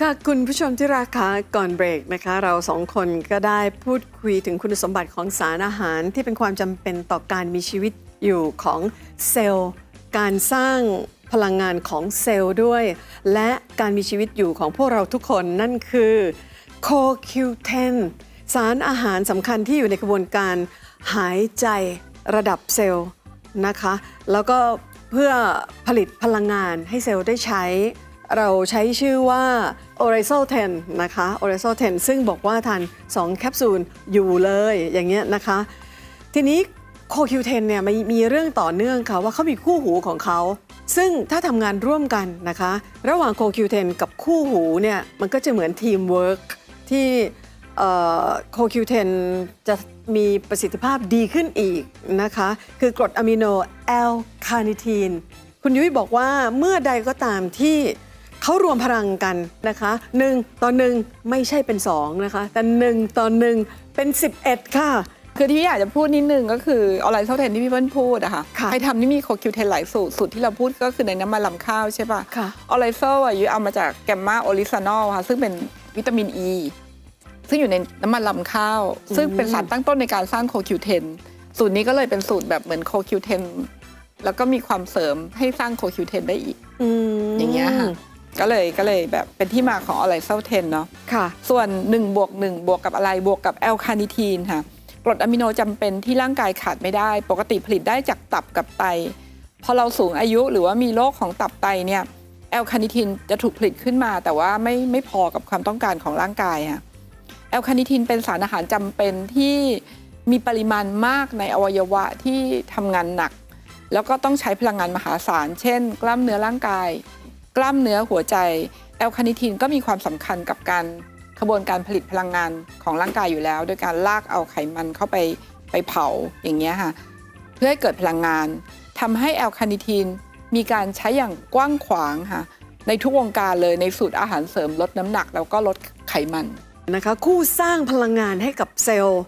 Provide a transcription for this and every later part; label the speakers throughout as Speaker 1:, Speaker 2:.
Speaker 1: ค่ะคุณผู้ชมที่ราคาก่อนเบรกนะคะ เราสองคนก็ได้พูดคุยถึงคุณสมบัติของสารอาหารที่เป็นความจำเป็นต่อการมีชีวิตอยู่ของเซลล์ การสร้างพลังงานของเซลล์ด้วย และการมีชีวิตอยู่ของพวกเราทุกคนนั่นคือ CoQ10 สารอาหารสำคัญที่อยู่ในกระบวนการหายใจระดับเซลล์นะคะ แล้วก็เพื่อผลิตพลังงานให้เซลล์ได้ใช้ เราใช้ชื่อว่า o r a z o l 10 นะคะ o r a z o l 10 ซึ่งบอกว่าทาน 2 แคปซูลอยู่เลยอย่างเงี้ยนะคะ ทีนี้โคคิวเทนเนี่ยมีมีเรื่องต่อเนื่องค่ะว่าเขามีคู่หูของเขา ซึ่งถ้าทำงานร่วมกันนะคะ ระหว่างโคคิวเทนกับคู่หูเนี่ยมันก็จะเหมือนทีมเวิร์กที่โคคิวเทนจะมีประสิทธิภาพดีขึ้นอีกนะคะ คือกรดอะมิโนแอลคาเนทีนคุณยุ้ยบอกว่าเมื่อใดก็ตามที่ เขารวมพลังกันนะคะ1ต่อ1ไม่ใช่เป็น 2 นะคะ แต่ 1 ต่อ 1 เป็น 11 ค่ะ
Speaker 2: คือที่อยากจะพูดนิดนึงก็คือออไลน์เซลเทนที่พี่เปิ้ลพูดอะค่ะ
Speaker 1: ค่ะ
Speaker 2: ใครทำนี่มีโคคิวเทนหลายสูตรสูตรที่เราพูดก็คือในน้ำมันลำข้าวใช่ป่ะ
Speaker 1: ค่ะ
Speaker 2: ออไลน์เซลอะยูเอามาจากแกมมาโอลิซานอลค่ะซึ่งเป็นวิตามินอ e, ีซึ่งอยู่ในน้ำมันลำข้าว ซึ่งเป็นสารตั้งต้นในการสร้างโคคิวเทนสูตรนี้ก็เลยเป็นสูตรแบบเหมือนโคคิวเทนแล้วก็มีความเสริมให้สร้างโคคิวเทนได้อีก
Speaker 1: อืม
Speaker 2: อย่างเงี้ยค่ะ ก็เลยก็เลยแบบเป็นที่มาของออไลน์เซลเทนเนาะ
Speaker 1: ค่ะ
Speaker 2: ส่วน1บวก1บวกกับอะไรบวกกับแอลคาเนิทีนค่ะกรดอะมิโนจำเป็นที่ร่างกายขาดไม่ได้ ปกติผลิตได้จากตับกับไต พอเราสูงอายุหรือว่ามีโรคของตับไตเนี่ยแอลคาเนิทีนจะถูกผลิตขึ้นมา แต่ว่าไม่ไม่พอกับความต้องการของร่างกายค่ะแอลคาเนิทีนเป็นสารอาหารจำเป็นที่มีปริมาณมากในอวัยวะที่ทำงานหนัก แล้วก็ต้องใช้พลังงานมหาศาล เช่น กล้ามเนื้อร่างกาย กล้ามเนื้อหัวใจแอลคาเนิทีนก็มีความสำคัญกับการขบวนการผลิตพลังงานของร่างกายอยู่แล้ว โดยการลากเอาไขมันเข้าไปไปเผาอย่างเงี้ยค่ะเพื่อให้เกิดพลังงานทำให้แอลคาเนิทีนมีการใช้อย่างกว้างขวางค่ะในทุกวงการเลยในสูตรอาหารเสริมลดน้ำหนักแล้วก็ลดไขมัน
Speaker 1: นะคะคู่สร้างพลังงานให้กับเซลล์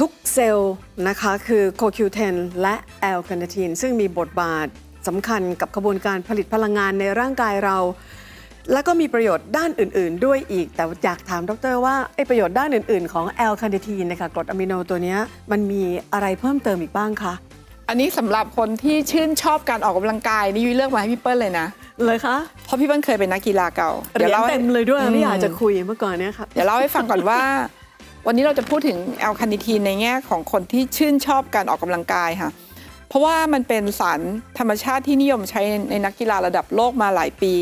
Speaker 1: ทุกเซลล์นะคะคือ CoQ10 และแอลคาเนทีนซึ่งมีบทบาท สำคัญกับกระบวนการผลิตพลังงานในร่างกายเรา และก็มีประโยชน์ด้านอื่น ๆ ด้วยอีก แต่อยากถามดรว่าไอประโยชน์ด้านอื่น ๆ ของแอลคาเนทีนนะคะกรดอะมิโนตัวเนี้ยมันมีอะไรเพิ่มเติมอีกบ้างคะ
Speaker 2: อันนี้สำหรับคนที่ชื่นชอบการออกกำลังกายนี่ยุ้ยเลือกมาให้พี่เปิ้ลเลยนะ
Speaker 1: เลยคะ
Speaker 2: เพราะพี่เปิ้ลเคยเป็นนักกีฬาเก่า
Speaker 1: เหรียญ
Speaker 2: ล่าให้
Speaker 1: เต็มเลยด้วย
Speaker 2: อื
Speaker 1: ไม่อยากจะคุยเมื่อก่อนเนี้ยครับ
Speaker 2: เดี๋ยวเล่าให้ฟังก่อนว่า วันนี้เราจะพูดถึงแอลคาเนิทีนในแง่ของคนที่ชื่นชอบการออกกำลังกายค่ะเพ ราะว่ามันเป็นสารธรรมชาติที่นิยมใช้ในนักกีฬาระดับโลกมาหลายปี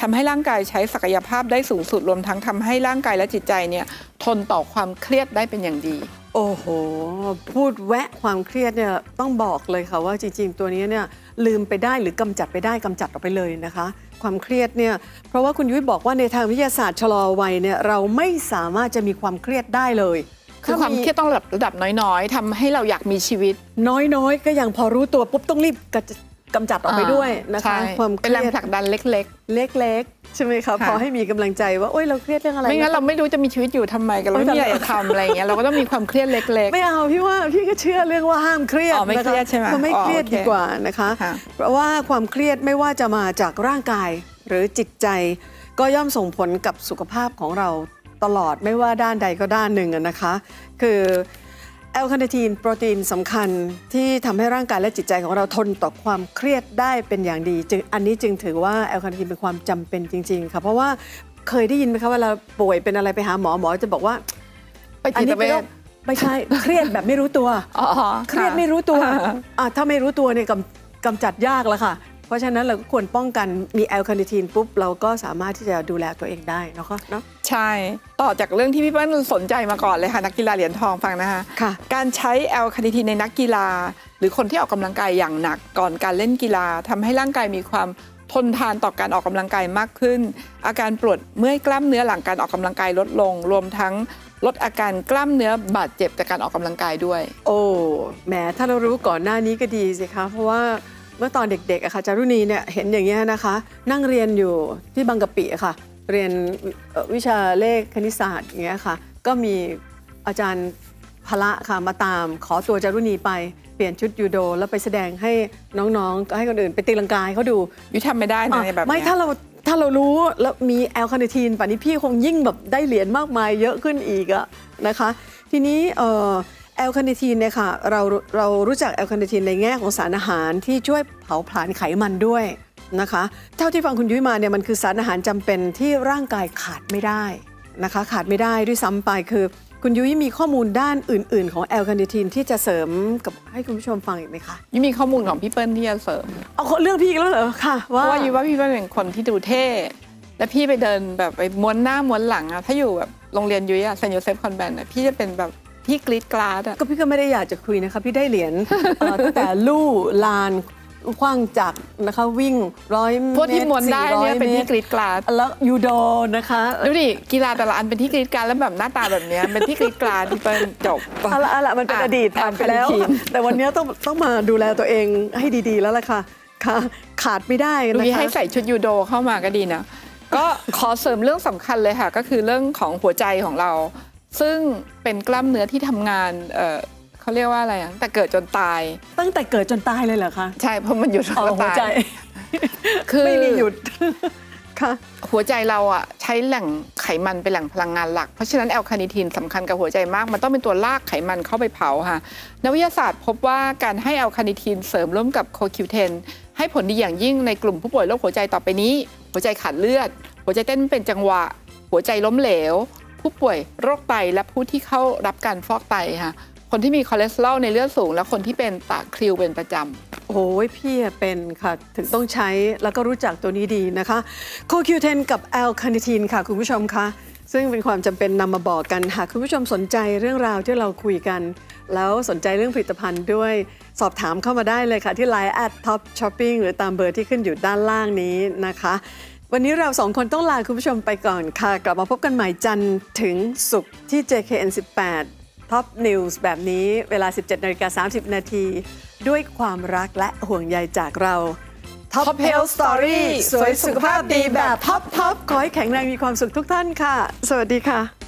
Speaker 2: ทำให้ร่างกายใช้ศักยภาพได้สูงสุดรวมทั้งทำให้ร่างกายและจิตใจเนี่ยทนต่อความเครียดได้เป็นอย่างดี
Speaker 1: โอ้โห พูดแวะความเครียดเนี่ยต้องบอกเลยค่ะว่าจริงๆ ตัวนี้เนี่ยลืมไปได้หรือกำจัดไปได้กำจัดออกไปเลยนะคะ ความเครียดเนี่ยเพราะว่าคุณยุ้ยบอกว่าในทางวิทยาศาสตร์ชะลอวัยเนี่ยเราไม่สามารถจะมีความเครียดได้เลย
Speaker 2: คือความเครียดต้องระดับระดับน้อยๆทำให้เราอยากมีชีวิต
Speaker 1: น้อยๆ ก็ยังพอรู้ตัวปุ๊บต้องรีบกำจัดกำจัดออกไปด้วยนะคะ
Speaker 2: ใช่
Speaker 1: ความเค
Speaker 2: เป็นแร
Speaker 1: รี
Speaker 2: ง
Speaker 1: ยด
Speaker 2: ผลักดันเล็ก
Speaker 1: เล็กๆ ใช่ไหมคะ
Speaker 2: ค่ะ
Speaker 1: พอให้มีกำลังใจว่าโอ๊ยเราเครียดเรื่องอะไร
Speaker 2: ๆ ไม่งั้นเราไม่รู้จะมีชีวิตอยู่ทำไมกันเราไม่มีอะไรจะทำอะไรอย่างเงี้ยเราก็ต้องมีความเครียดเล็ก
Speaker 1: ไม่เอาพี่ว่าพี่ก็เชื่อเรื่องว่าห้ามเครียด
Speaker 2: อ๋อไม่
Speaker 1: นะะ
Speaker 2: เครียดใช่ไหม
Speaker 1: เราไม่
Speaker 2: อ๋อ
Speaker 1: เครียด
Speaker 2: โอเค
Speaker 1: ดีกว่านะคะ
Speaker 2: ค่ะ
Speaker 1: เพราะว่าความเครียดไม่ว่าจะมาจากร่างกายหรือจิตใจ ก็ย่อมส่งผลกับสุขภาพของเรา ตลอดไม่ว่าด้านใดก็ด้านหนึ่งอะนะคะ คือแอลคาเนทีนโปรตีนสำคัญที่ทำให้ร่างกายและจิตใจของเราทนต่อความเครียดได้เป็นอย่างดี จึงอันนี้จึงถือว่าแอลคาเนทีนเป็นความจำเป็นจริง ๆ ค่ะ เพราะว่าเคยได้ยินไหมคะเวลาป่วยเป็นอะไรไปหาหมอหมอจะบอกว่า
Speaker 2: ไปจิตเว
Speaker 1: เป็นโร
Speaker 2: ช
Speaker 1: คไม่ใช่ เครียดแบบไม่รู้ตัว
Speaker 2: อ๋อ
Speaker 1: เครียดไม่รู้ตัว
Speaker 2: ค่ะ
Speaker 1: อะถ้าไม่รู้ตัวเนี่ยกำกำจัดยากแล้วค่ะ เพราะฉะนั้นเราก็ควรป้องกันมีแอลคาเนทีนปุ๊บ เราก็สามารถที่จะดูแลตัวเองได้เนาะเนาะ
Speaker 2: ใช่ ต่อจากเรื่องที่พี่เปิ้ลสนใจมาก่อนเลยค่ะ นักกีฬาเหรียญทองฟังนะคะ
Speaker 1: ค่ะ
Speaker 2: การใช้แอลคาเนทีนในนักกีฬา หรือคนที่ออกกำลังกายอย่างหนักก่อนการเล่นกีฬาทำให้ร่างกายมีความทนทานต่อการออกกำลังกายมากขึ้น อาการปวดเมื่อยกล้ามเนื้อหลังการออกกำลังกายลดลง รวมทั้งลดอาการกล้ามเนื้อบาดเจ็บจากการออกกำลังกายด้วย
Speaker 1: โอ้แหมถ้าเรารู้ก่อนหน้านี้ก็ดีสิคะเพราะว่า เมื่อตอนเด็กๆอะค่ะจารุณีเนี่ยเห็นอย่างเงี้ยนะคะ นั่งเรียนอยู่ที่บางกะปิอะค่ะ เรียนเอ่อวิชาเลขคณิตศาสตร์อย่างเงี้ยค่ะ ก็มีอาจารย์พละค่ะมาตามขอตัวจารุณีไปเปลี่ยนชุดยูโด แล้วไปแสดงให้น้องๆก็ให้คนอื่นไปตีลังกาให้เขาดู
Speaker 2: ยุทธทำไม่ได้นะในแบบ
Speaker 1: ไม่
Speaker 2: เนี้ย
Speaker 1: ถ้าเราถ้าเรารู้แล้วมีแอลคาเนทีนป่านนี้พี่คงยิ่งแบบได้เหรียญมากมายเยอะขึ้นอีกอะนะคะ ทีนี้เอ่อ แอลคาเนทีนเนี่ยค่ะเราเรารู้จักแอลคาเนทีนในแง่ของสารอาหารที่ช่วยเผาผลาญไขมันด้วยนะคะ เท่าที่ฟังคุณยุ้ยมาเนี่ยมันคือสารอาหารจำเป็นที่ร่างกายขาดไม่ได้นะคะ ขาดไม่ได้ด้วยซ้ำไปคือ คุณยุ้ยมีข้อมูลด้านอื่น ๆ ของแอลคาเนทีนที่จะเสริมกับให้คุณผู้ชมฟังอีกไหมคะ
Speaker 2: ยี่มีข้อมูลของพี่เปิ้ลที่จะเสริม
Speaker 1: เอาเรื่องพี่อีกแล้วเหรอค่ะ
Speaker 2: เพ
Speaker 1: ว่า
Speaker 2: ราะว่ายี่ว่าพี่เปิ้ลเป็นคนที่ดูเท่และพี่ไปเดินแบบไปม้วนหน้าม้วนหลังอะถ้าอยู่แบบโรงเรียนยุ้ยอะเซนโยเซฟคอนแวนต์อะพี่จะเป็นแบบ ที่กรีดกราดอะ
Speaker 1: ก็พี่ก็ไม่ได้อยากจะคุยนะคะพี่ได้เหรียญเอ่อตั้งแต่ลู่ลานคว้างจักรนะคะวิ่งร้อย
Speaker 2: พวกที่ม้วนได้เนี่ยเป็นที่ก
Speaker 1: รี
Speaker 2: รีดกราด
Speaker 1: แล้วยูโดนะคะ
Speaker 2: ดูดิกีฬาแต่ละอันเป็นที่กรีดกราดแล้วแบบหน้าตาแบบเนี้ยเป็นที่กรีดกราดพี่เปิ้ลจบ
Speaker 1: เอาละเอาละมันเป็น
Speaker 2: อะ
Speaker 1: อดีตผ่านไปแล้ว
Speaker 2: แอลคาเนทีน
Speaker 1: แต่วันนี้ต้องต้องมาดูแลตัวเองให้ดีๆแล้วล่ะค่ะค่ะ ขาดไม่ได้
Speaker 2: ดู
Speaker 1: นะ
Speaker 2: ดิ
Speaker 1: คะ
Speaker 2: ให้ใส่ชุดยูโดเข้ามาก็ดีนะ ก็ขอเสริมเรื่องสำคัญเลยค่ะ ก็คือเรื่องของหัวใจของเรา ซึ่งเป็นกล้ามเนื้อที่ทำงานเอ่อเขาเรียกว่าอะไรอะแต่เกิดจนตาย
Speaker 1: ตั้งแต่เกิดจนตายเลยเหรอคะ
Speaker 2: ใช่เพราะมันหยุด
Speaker 1: อ๋อ
Speaker 2: ก็
Speaker 1: หัว
Speaker 2: ตาย
Speaker 1: ใจ
Speaker 2: คือ
Speaker 1: ไม่มีหยุด ค่ะ
Speaker 2: หัวใจเราอะใช้แหล่งไขมันเป็นแหล่งพลังงานหลัก เพราะฉะนั้นแอลคาเนิทีนสำคัญกับหัวใจมาก มันต้องเป็นตัวลากไขมันเข้าไปเผาค่ะนักวิทยาศาสตร์พบว่าการให้แอลคาเนิทีนเสริมร่วมกับโคคิวเทนให้ผลดีอย่างยิ่งในกลุ่มผู้ป่วยโรคหัวใจต่อไปนี้ หัวใจขาดเลือด หัวใจเต้นไม่เป็นจังหวะ หัวใจล้มเหลว ผู้ป่วยโรคไตและผู้ที่เข้ารับการฟอกไตค่ะ คนที่มีคอเลสเตอรอลในเลือดสูง และคนที่เป็นตาคริวเป็นประจำ
Speaker 1: โอ้ยพี่เป็นค่ะ ถึงต้องใช้แล้วก็รู้จักตัวนี้ดีนะคะโคคิวเทนกับแอลคาเนทีนค่ะ คุณผู้ชมคะซึ่งเป็นความจำเป็นนำมาบอกกันหากคุณผู้ชมสนใจเรื่องราวที่เราคุยกัน แล้วสนใจเรื่องผลิตภัณฑ์ด้วยสอบถามเข้ามาได้เลยค่ะ ที่ Line at Top Shopping หรือตามเบอร์ที่ขึ้นอยู่ด้านล่างนี้นะคะ วันนี้เราสองคนต้องลาคุณผู้ชมไปก่อนค่ะ กลับมาพบกันใหม่จันทร์ถึงศุกร์ที่ JKN 18 Top News แบบนี้เวลา 17นาฬิกา30 นาทีด้วยความรักและห่วงใยจากเรา Top,
Speaker 2: Top
Speaker 1: Health
Speaker 2: Story
Speaker 1: สวยสุขภาพดีแบบท็อปทอปขอให้แข็งแรงมีความสุขทุกท่านค่ะ สวัสดีค่ะ